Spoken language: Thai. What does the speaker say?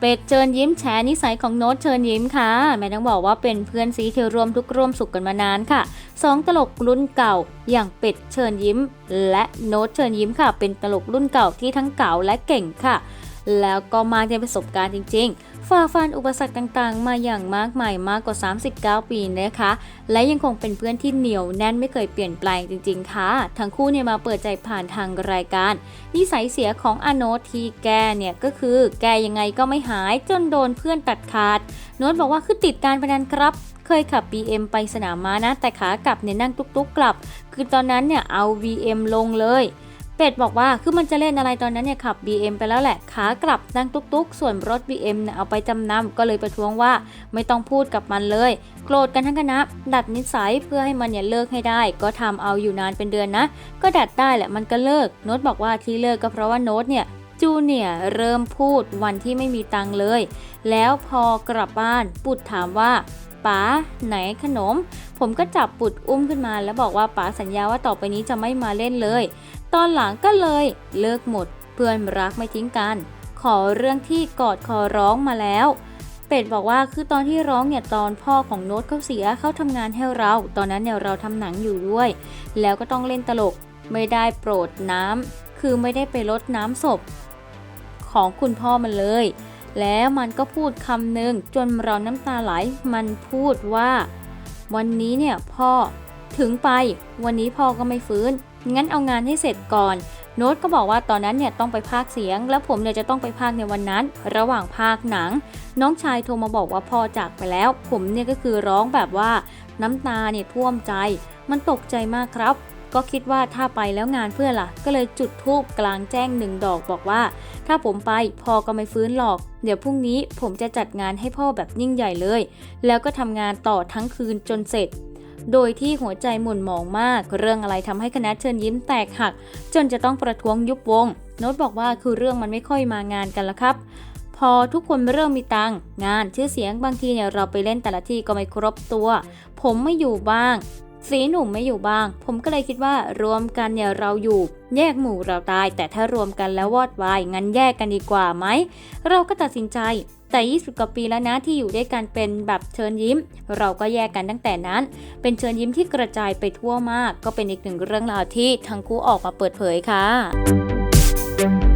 เป็ดเชิญยิ้มแฉนิสัยของโน้ตเชิญยิ้มค่ะ แม่ต้องบอกว่าเป็นเพื่อนซีที่ร่วมทุกร่วมสุขกันมานานค่ะสองตลกรุ่นเก่าอย่างเป็ดเชิญยิ้ม และโน้ตเชิญยิ้มค่ะ เป็นตลกรุ่นเก่าที่ทั้งเก่าและเก่งค่ะ แล้วก็มาในประสบการณ์จริง ๆ ฝ่าฟันอุปสรรคต่างๆ มาอย่างมากมายมากกว่า 39 ปีนะคะ และยังคงเป็นเพื่อนที่เหนียวแน่นไม่เคยเปลี่ยนแปลงจริง ๆ ค่ะ ทั้งคู่เนี่ยมาเปิดใจผ่านทางรายการ นิสัยเสียของอโนตที่แกเนี่ยก็คือแกยังไงก็ไม่หายจนโดนเพื่อนตัดขาด โน้ตบอกว่าคือติดการพนันครับเคยขับ BM ไปสนามม้านะ แต่ขากลับเนี่ยนั่งตุ๊กๆกลับ คือตอนนั้นเนี่ยเอา BM ลงเลย เป็ดบอกว่าคือมันจะเล่นอะไรตอนนั้นเนี่ยขับ BM ไปแล้วแหละ ขากลับนั่งตุ๊กๆ ส่วนรถ BM เนี่ยเอาไปจำนำก็เลยประท้วงว่าไม่ต้องพูดกับมันเลย โกรธกันทั้งคณะ ดัดนิสัยเพื่อให้มันเนี่ยเลิกให้ได้ ก็ทำเอาอยู่นานเป็นเดือนนะ ก็ดัดได้แหละมันก็เลิกโน้ตบอกว่าที่เลิกก็เพราะว่าโน้ตเนี่ยจูเนียเริ่มพูดวันที่ไม่มีตังเลย แล้วพอกลับบ้านปุดถามว่า ป๋าไหนขนม ผมก็จับปุดอุ้มขึ้นมา แล้วบอกว่าป๋าสัญญาว่าต่อไปนี้จะไม่มาเล่นเลย ตอนหลังก็เลยเลิกหมด เพื่อนรักไม่ทิ้งกัน ขอเรื่องที่กอดคอร้องมาแล้ว เป็ดบอกว่าคือตอนที่ร้องเนี่ยตอนพ่อของโน้ตเขาเสียเขาทำงานให้เรา ตอนนั้นเนี่ยเราทำหนังอยู่ด้วย แล้วก็ต้องเล่นตลกไม่ได้โปรดน้ำคือไม่ได้ไปลดน้ำศพของคุณพ่อมันเลย แล้วมันก็พูดคำหนึ่งจนเราน้ำตาไหล มันพูดว่า วันนี้เนี่ยพ่อถึงไป วันนี้พ่อก็ไม่ฟื้น งั้นเอางานให้เสร็จก่อน โน้ตก็บอกว่าตอนนั้นเนี่ยต้องไปพากเสียง แล้วผมเนี่ยจะต้องไปพากในวันนั้น ระหว่างพากหนัง น้องชายโทรมาบอกว่าพ่อจากไปแล้ว ผมเนี่ยก็คือร้องแบบว่า น้ำตาเนี่ยท่วมใจ มันตกใจมากครับ ก็คิดว่าถ้าไปแล้วงานเพื่อนล่ะ ก็เลยจุดธูปกลางแจ้งหนึ่งดอกบอกว่า ถ้าผมไปพ่อก็ไม่ฟื้นหรอก เดี๋ยวพรุ่งนี้ผมจะจัดงานให้พ่อแบบยิ่งใหญ่เลย แล้วก็ทำงานต่อทั้งคืนจนเสร็จโดยที่หัวใจหม่นหมองมาก เรื่องอะไรทำให้คณะเชิญยิ้มแตกหัก จนจะต้องประท้วงยุบวง โน้ตบอกว่าคือเรื่องมันไม่ค่อยมางานกันละครับ พอทุกคนเริ่มมีตังงานชื่อเสียงบางทีเนี่ยเราไปเล่นแต่ละที่ก็ไม่ครบตัว ผมไม่อยู่บ้าง สีหนุ่มไม่อยู่บ้าง ผมก็เลยคิดว่ารวมกันเนี่ยเราอยู่ แยกหมู่เราตาย แต่ถ้ารวมกันแล้ววอดวายงั้นแยกกันดีกว่าไหม เราก็ตัดสินใจแต่ 20 กว่าปีแล้วนะที่อยู่ด้วยกันเป็นแบบเชิญยิ้ม เราก็แยกกันตั้งแต่นั้น เป็นเชิญยิ้มที่กระจายไปทั่วมาก ก็เป็นอีกหนึ่งเรื่องราวที่ทั้งคู่ออกมาเปิดเผยค่ะ